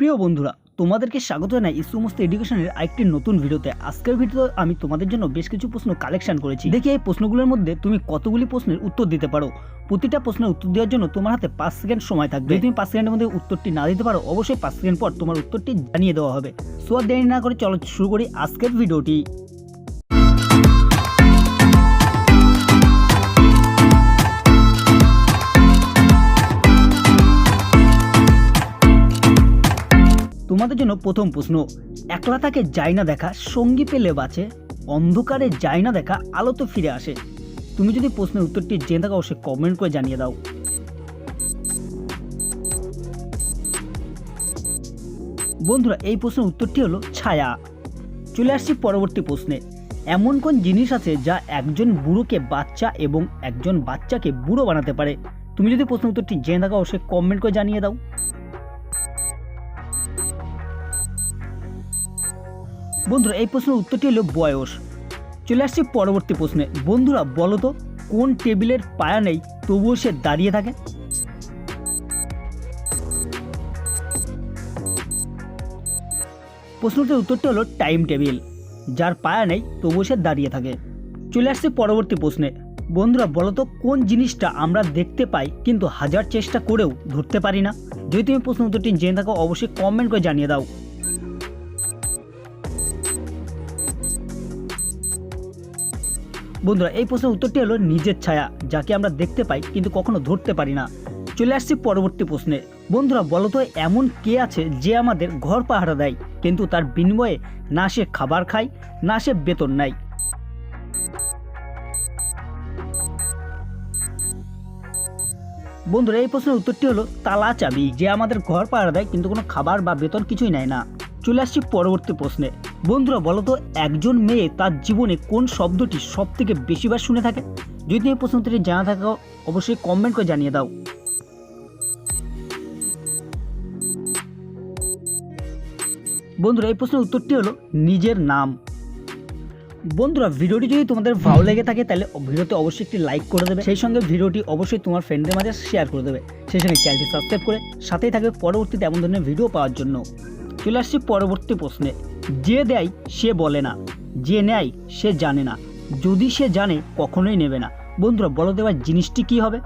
প্রিয় বন্ধুরা, তোমাদেরকে স্বাগত জানাই এই সমস্ত এডুকেশনের আরেকটি নতুন ভিডিওতে। আজকের ভিডিওতে আমি তোমাদের জন্য বেশ কিছু প্রশ্ন কালেকশন করেছি। দেখি এই প্রশ্নগুলোর মধ্যে তুমি কতগুলি প্রশ্নের উত্তর দিতে পারো? প্রতিটা প্রশ্নের উত্তর দেওয়ার জন্য তোমার হাতে পাঁচ সেকেন্ড সময় থাকবে। যদি তুমি পাঁচ সেকেন্ডের মধ্যে উত্তরটি না দিতে পারো, অবশ্যই পাঁচ সেকেন্ড পর তোমার উত্তরটি জানিয়ে দেওয়া হবে। সো আর দেরি না করে চলো শুরু করি আজকের ভিডিওটি। তোমাদের জন্য প্রথম প্রশ্ন। একলা তাকে যায় না দেখা, সঙ্গী পেলে বাঁচে। অন্ধকারে যায় না দেখা আলো তো ফিরে আসে। তুমি যদি প্রশ্নের উত্তরটি জেনে থাকো, অবশ্যই কমেন্ট করে জানিয়ে দাও। বন্ধুরা, এই প্রশ্নের উত্তরটি হলো ছায়া। চলে আসছি পরবর্তী প্রশ্নে। এমন কোন জিনিস আছে যা একজন বুড়োকে বাচ্চা এবং একজন বাচ্চাকে বুড়ো বানাতে পারে? তুমি যদি প্রশ্নের উত্তরটি জেনে থাকো, অবশ্যই কমেন্ট করে জানিয়ে দাও। বন্ধুরা, এই প্রশ্নের উত্তরটি হলো বয়স। চলে আসছি পরবর্তী প্রশ্নে। বন্ধুরা, বলো তো, কোন টেবিলের পায়া নেই, তবুও সে দাঁড়িয়ে থাকে? প্রশ্নটির উত্তরটি হলো টাইম টেবিল। যার পায়া নেই, তবুও সে দাঁড়িয়ে থাকে। চলে আসছে পরবর্তী প্রশ্নে। বন্ধুরা, বলো তো, কোন জিনিসটা আমরা দেখতে পাই, কিন্তু হাজার চেষ্টা করেও ধরতে পারি না? যদি তুমি প্রশ্ন উত্তরটি জেনে থাকো, অবশ্যই কমেন্ট করে জানিয়ে দাও। বন্ধুরা, এই প্রশ্নের উত্তরটি হলো নিজের ছায়া, যাকে আমরা দেখতে পাই কিন্তু কখনো ধরতে পারি না। চলে আসছি পরবর্তী প্রশ্নে। বন্ধুরা, বলো তো, এমন কে আছে যে আমাদের ঘর পাহারা দেয়, কিন্তু তার বিনিময়ে না সে খাবার খায়, না সে বেতন নেয়? বন্ধুরা, এই প্রশ্নের উত্তরটি হলো তালা চাবি, যে আমাদের ঘর পাহারা দেয় কিন্তু কোনো খাবার বা বেতন কিছুই নেয় না। চলে আসছি পরবর্তী প্রশ্নে। বন্ধুরা বলো তো একজন মেয়ে তার জীবনে কোন শব্দটি সব থেকে বেশিবার শুনে থাকে? যদি এই প্রশ্নটি জানা থাকো, অবশ্যই কমেন্ট করে জানিয়ে দাও। বন্ধুরা, এই প্রশ্নের উত্তরটি হলো নিজের নাম। বন্ধুরা, ভিডিওটি যদি তোমাদের ভালো লেগে থাকে, তাহলে ভিডিওতে অবশ্যই একটি লাইক করে দেবে। সেই সঙ্গে ভিডিওটি অবশ্যই তোমার ফ্রেন্ডদের মাঝে শেয়ার করে দেবে। সেই সঙ্গে চ্যানেলটি সাবস্ক্রাইব করে সাথেই থাকবে পরবর্তীতে এমন ধরনের ভিডিও পাওয়ার জন্য। চলে আসছি পরবর্তী প্রশ্নে। যে দেয় সে বলে না, যে নেয় সে জানে না। যদি সে জানে, কখনোই নেবে না। বন্ধুরা, বলো দেওয়ার জিনিসটি কি হবে?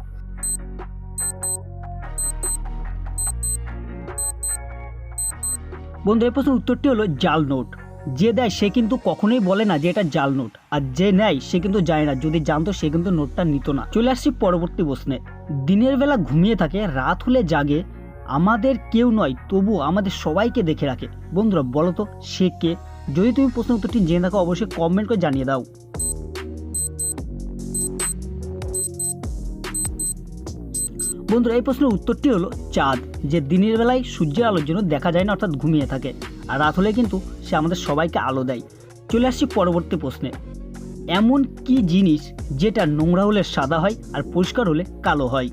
বন্ধু এই প্রশ্নের উত্তরটি হলো জাল নোট। যে দেয় সে কিন্তু কখনোই বলে না যে এটা জাল নোট। আর যে নেয় সে কিন্তু যায় না। যদি জানতো, সে কিন্তু নোটটা নিত না। চলে আসছি পরবর্তী প্রশ্নে। দিনের বেলা ঘুমিয়ে থাকে, রাত হলে জাগে আমাদের কেউ নয় তবু আমাদের সবাইকে দেখে রাখে। বন্ধুরা, বলো তো, সে কে? যদি তুমি প্রশ্ন উত্তরটি জেনে থাকো, অবশ্যই কমেন্ট করে জানিয়ে দাও। বন্ধুরা, এই প্রশ্নের উত্তরটি হলো চাঁদ, যে দিনের বেলায় সূর্যের আলোর জন্য দেখা যায় না, অর্থাৎ ঘুমিয়ে থাকে। আর রাত হলে কিন্তু সে আমাদের সবাইকে আলো দেয়। চলে আসছি পরবর্তী প্রশ্নে। এমন কি জিনিস যেটা নোংরা হলে সাদা হয় আর পরিষ্কার হলে কালো হয়?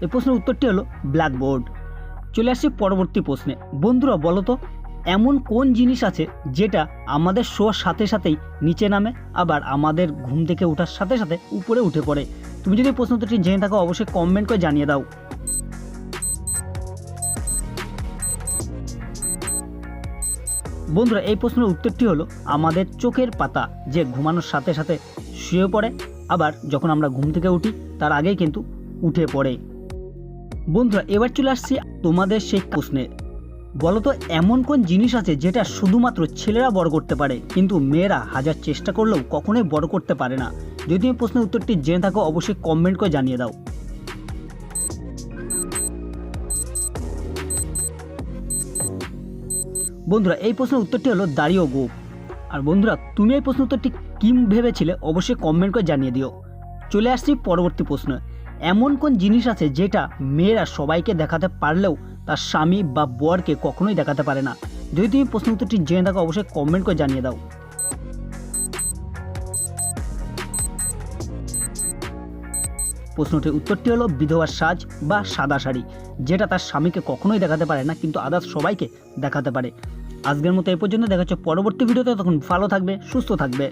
এই প্রশ্নের উত্তরটি হলো ব্ল্যাকবোর্ড। চলে আসছি পরবর্তী প্রশ্নে। বন্ধুরা, বলো তো, এমন কোন জিনিস আছে যেটা আমাদের শোয়ার সাথে সাথেই নিচে নামে, আবার আমাদের ঘুম থেকে ওঠার সাথে সাথে উপরে উঠে পড়ে? তুমি যদি প্রশ্ন উত্তরটি জেনে থাকো, অবশ্যই কমেন্ট করে জানিয়ে দাও। বন্ধুরা, এই প্রশ্নের উত্তরটি হলো আমাদের চোখের পাতা যে ঘুমানোর সাথে সাথে শুয়ে পড়ে, আবার যখন আমরা ঘুম থেকে উঠি, তার আগেই কিন্তু উঠে পড়ে। বন্ধুরা, এবার চলে আসছি তোমাদের সেই প্রশ্নে। বলো তো এমন কোন জিনিস আছে যেটা শুধুমাত্র ছেলেরা বড় করতে পারে, কিন্তু মেয়েরা হাজার চেষ্টা করলেও কখনোই বড় করতে পারে না? যদি তুমি প্রশ্নের উত্তরটি জেনে থাকো, অবশ্যই কমেন্ট করে জানিয়ে দাও। বন্ধুরা, এই প্রশ্নের উত্তরটি হলো দাড়ি ও গোপ। আর বন্ধুরা, তুমি এই প্রশ্ন উত্তরটি কী ভেবেছিলে, অবশ্যই কমেন্ট করে জানিয়ে দিও। চলে আসছি পরবর্তী প্রশ্ন। এমন কোন জিনিস আছে যেটা মেয়েরা সবাইকে দেখাতে পারলেও তার স্বামী বা বরকে কখনোই দেখাতে পারে না? যদি তুমি প্রশ্ন উত্তরটি জেনে থাকো, অবশ্যই কমেন্ট করে জানিয়ে দাও। প্রশ্নটির উত্তরটি হলো বিধবার সাজ বা সাদা শাড়ি, যেটা তার স্বামীকে কখনোই দেখাতে পারে না, কিন্তু আদার্স সবাইকে দেখাতে পারে। আজকের মতো এই পর্যন্ত, দেখা পরবর্তী ভিডিওতে তখন ভালো থাকবে, সুস্থ থাকবে।